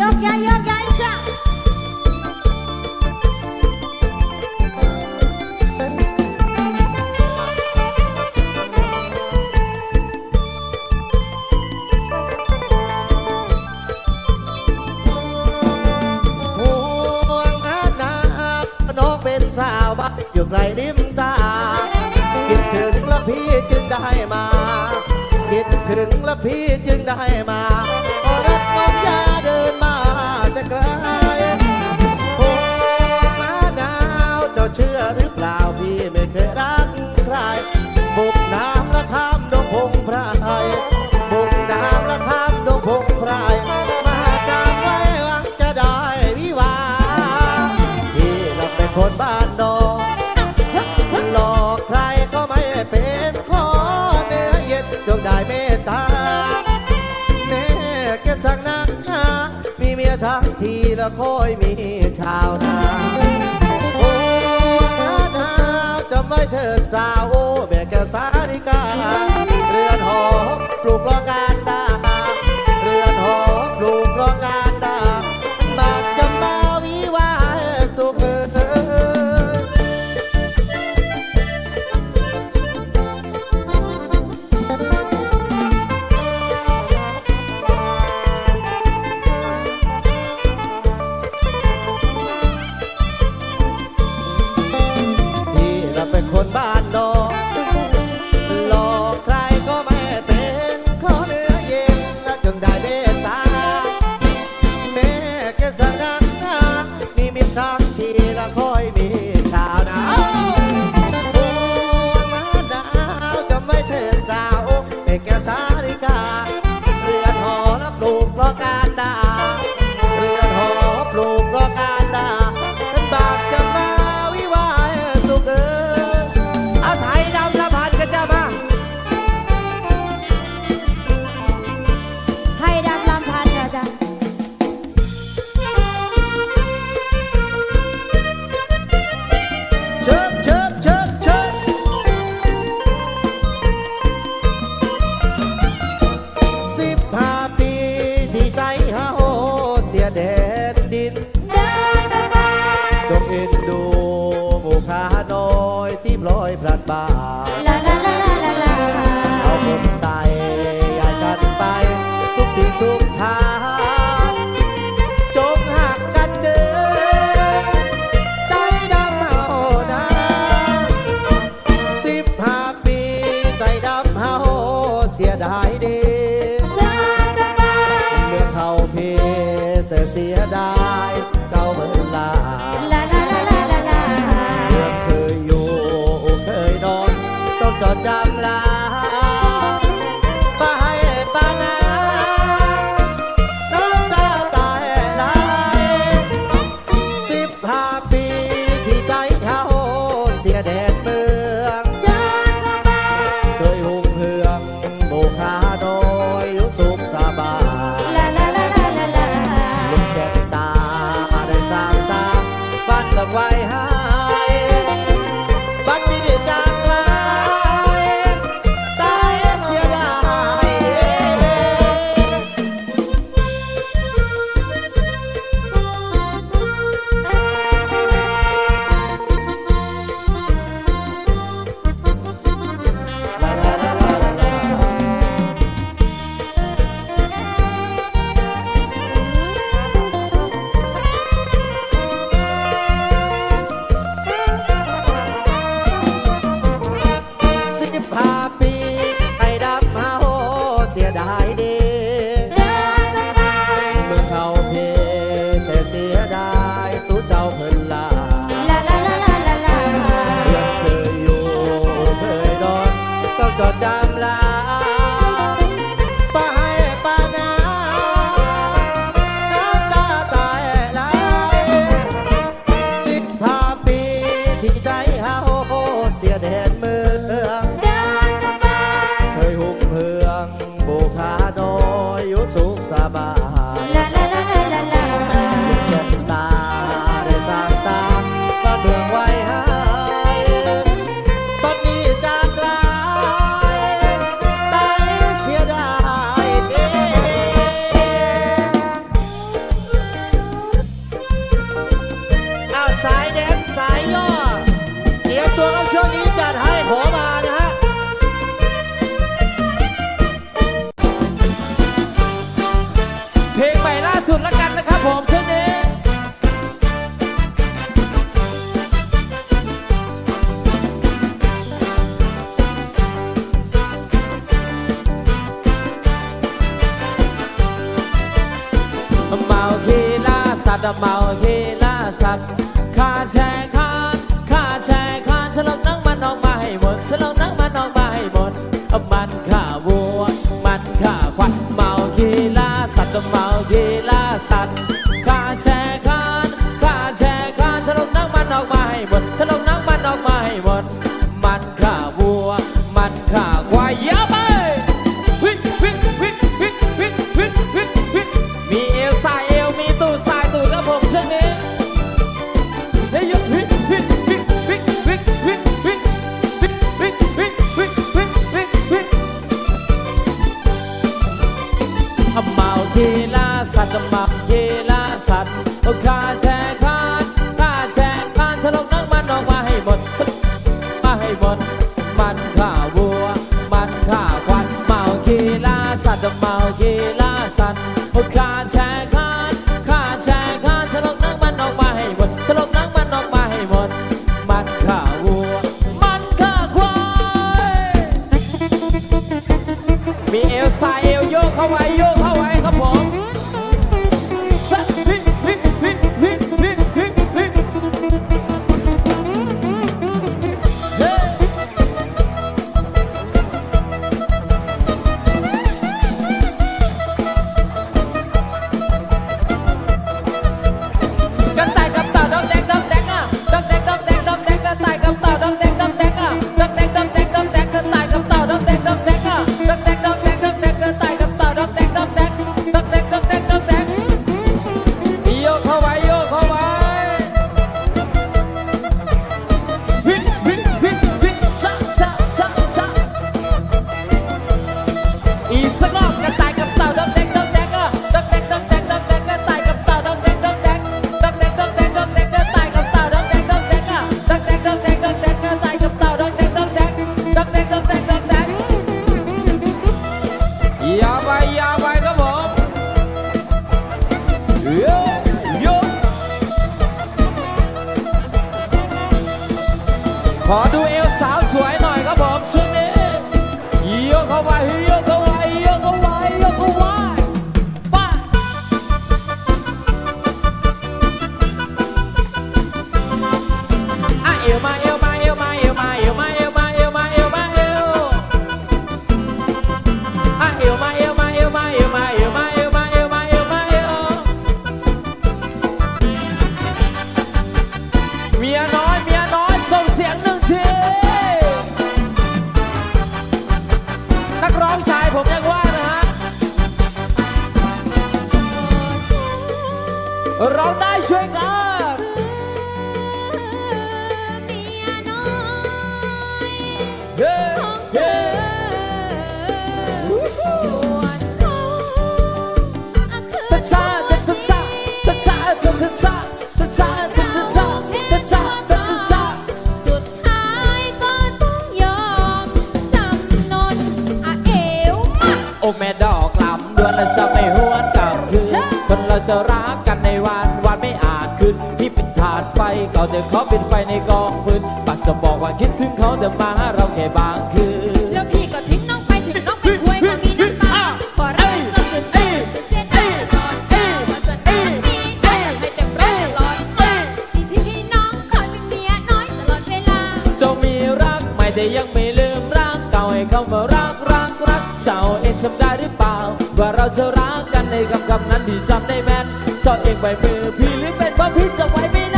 ยกยายยกย้ายจ้ะอยู่ไกลริมตาคิดถึงละพี่จึงได้มา คิดถึงและพี่จึงได้มา ทีละค่อยมีชาวนาโอ้นาดาวจำไว้เธอ เอ็นดูหมู่ขาน้อยที่พลอยพลัดบาลาาลเอาคนตอย่ากันไป ทุกสิ่งทุกทางจงหักกันเดินใจดำเฮานาสิบห้าปีใจดำเฮาเสียดายดี bar ดเมาทีหน้าสัตว์ข้าแช่ข้าข้าแช่ข้าฉลองนั่งมันออกมาให้หมดฉลองนั่งมันออกมาให้หมดมันข้าวัว มันข้าควายเมาทีหน้าสัตว์เมาทีหน้าสัตว์ข้าแช่ข้าข้าแช่ข้าฉลองนั่งมันออกมาให้หมดฉลองนั่งมันออกมาให้หมด sa tamak เราเดิเขาเป็นไฟในกองฟืนปัดจะบอกว่าคิดถึงเขาแต่มาเราแค่บางคืนแล้วพี่ก็ทิ้งน้องไปถึงน้องไปควยน้อมีน้ำตาพอเราเป็นก็สุดเอ้ยเส้นเอ้ยนอนเอ้มาสนใจนี้เอ้ยให้เต็มร้อยตลอดเอ้ที่พี่น้องคอยเป็นเมียน้อยตลอดเวลาเจ้ามีรักใหม่แต่ยังไม่ลืมรักเก่าให้เขามารักรักรักเจ้าเองจำได้หรือเปล่า ว่าเราจะรักกันในคำคำนั้นพี่จำได้แม่นเจ้าเองไปมือพี่หรือเป็นเพราะพี่จะไว้ไม่ได้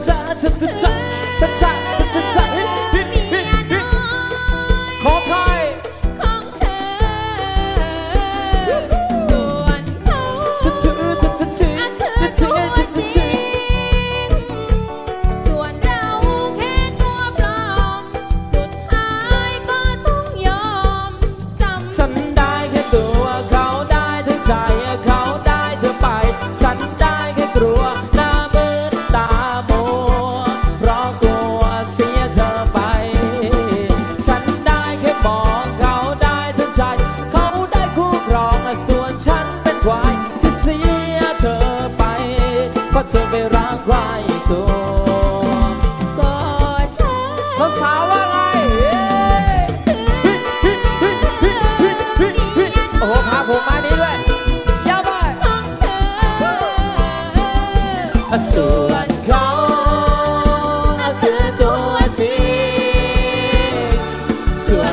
time. เธอไปรักใครตัาสาวว่าไงโอ้พาผมมานี้ด้วยย่าบอส่วนเขาคือตัวจริงส่วน